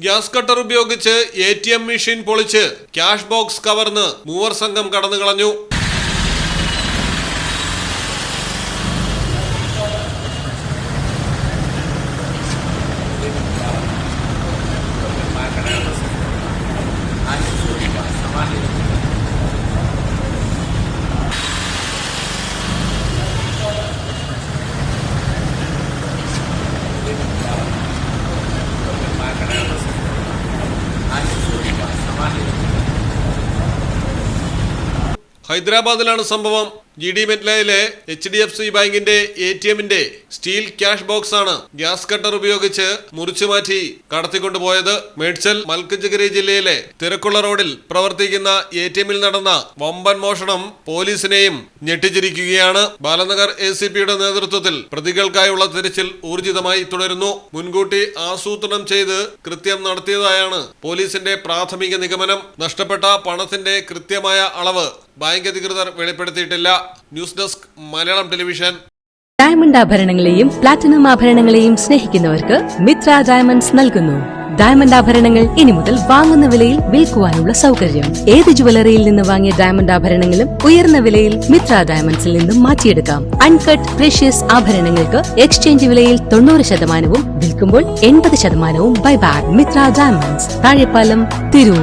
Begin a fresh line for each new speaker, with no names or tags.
Gas cutter ഉപയോഗിച്ച് A machine പൊളിച്ച് cash box കവർന്ന് മൂവർ സംഘം കടന്നു കളഞ്ഞു ഹൈദരാബാദിലാണ് സംഭവം. ജി ഡി മെറ്റ്ലയിലെ എച്ച് ഡി എഫ് സി ബാങ്കിന്റെ എ ടി എമ്മിന്റെ സ്റ്റീൽ ക്യാഷ് ബോക്സ് ആണ് ഗ്യാസ് കട്ടർ ഉപയോഗിച്ച് മുറിച്ചു മാറ്റി കടത്തിക്കൊണ്ടുപോയത് മേഡ്ചൽ മൽക്കജഗിരി ജില്ലയിലെ തിരക്കുള്ള റോഡിൽ പ്രവർത്തിക്കുന്ന എ ടി എമ്മിൽ നടന്ന വമ്പൻ മോഷണം പോലീസിനെയും ഞെട്ടിച്ചിരിക്കുകയാണ്. ബാലനഗർ എ സി പിയുടെ നേതൃത്വത്തിൽ പ്രതികൾക്കായുള്ള തിരച്ചിൽ ഊർജിതമായി തുടരുന്നു. മുൻകൂട്ടി ആസൂത്രണം ചെയ്ത് കൃത്യം നടത്തിയതായാണ് പോലീസിന്റെ പ്രാഥമിക നിഗമനം. നഷ്ടപ്പെട്ട പണത്തിന്റെ കൃത്യമായ അളവ് ബാങ്ക് അധികൃതർ വെളിപ്പെടുത്തിയിട്ടില്ല. News desk Malayalam television.
Diamond ആഭരണങ്ങളെയും platinum ആഭരണങ്ങളെയും സ്നേഹിക്കുന്നവർക്ക് മിത്ര ഡയമണ്ട്സ് നൽകുന്നു. ഡയമണ്ട് ആഭരണങ്ങൾ ഇനി മുതൽ വാങ്ങുന്ന വിലയിൽ വിൽക്കുവാനുള്ള സൗകര്യം. ഏത് ജുവലറിയിൽ നിന്ന് വാങ്ങിയ ഡയമണ്ട് ആഭരണങ്ങളും ഉയർന്ന വിലയിൽ മിത്ര ഡയമണ്ട്സിൽ നിന്നും മാറ്റിയെടുക്കാം. അൺകട്ട് പ്രഷ്യസ് ആഭരണങ്ങൾക്ക് എക്സ്ചേഞ്ച് വിലയിൽ തൊണ്ണൂറ് ശതമാനവും വിൽക്കുമ്പോൾ എൺപത് ശതമാനവും ബൈബാക്ക് മിത്ര ഡയമണ്ട്സ്. താഴെപ്പാലം തിരൂർ.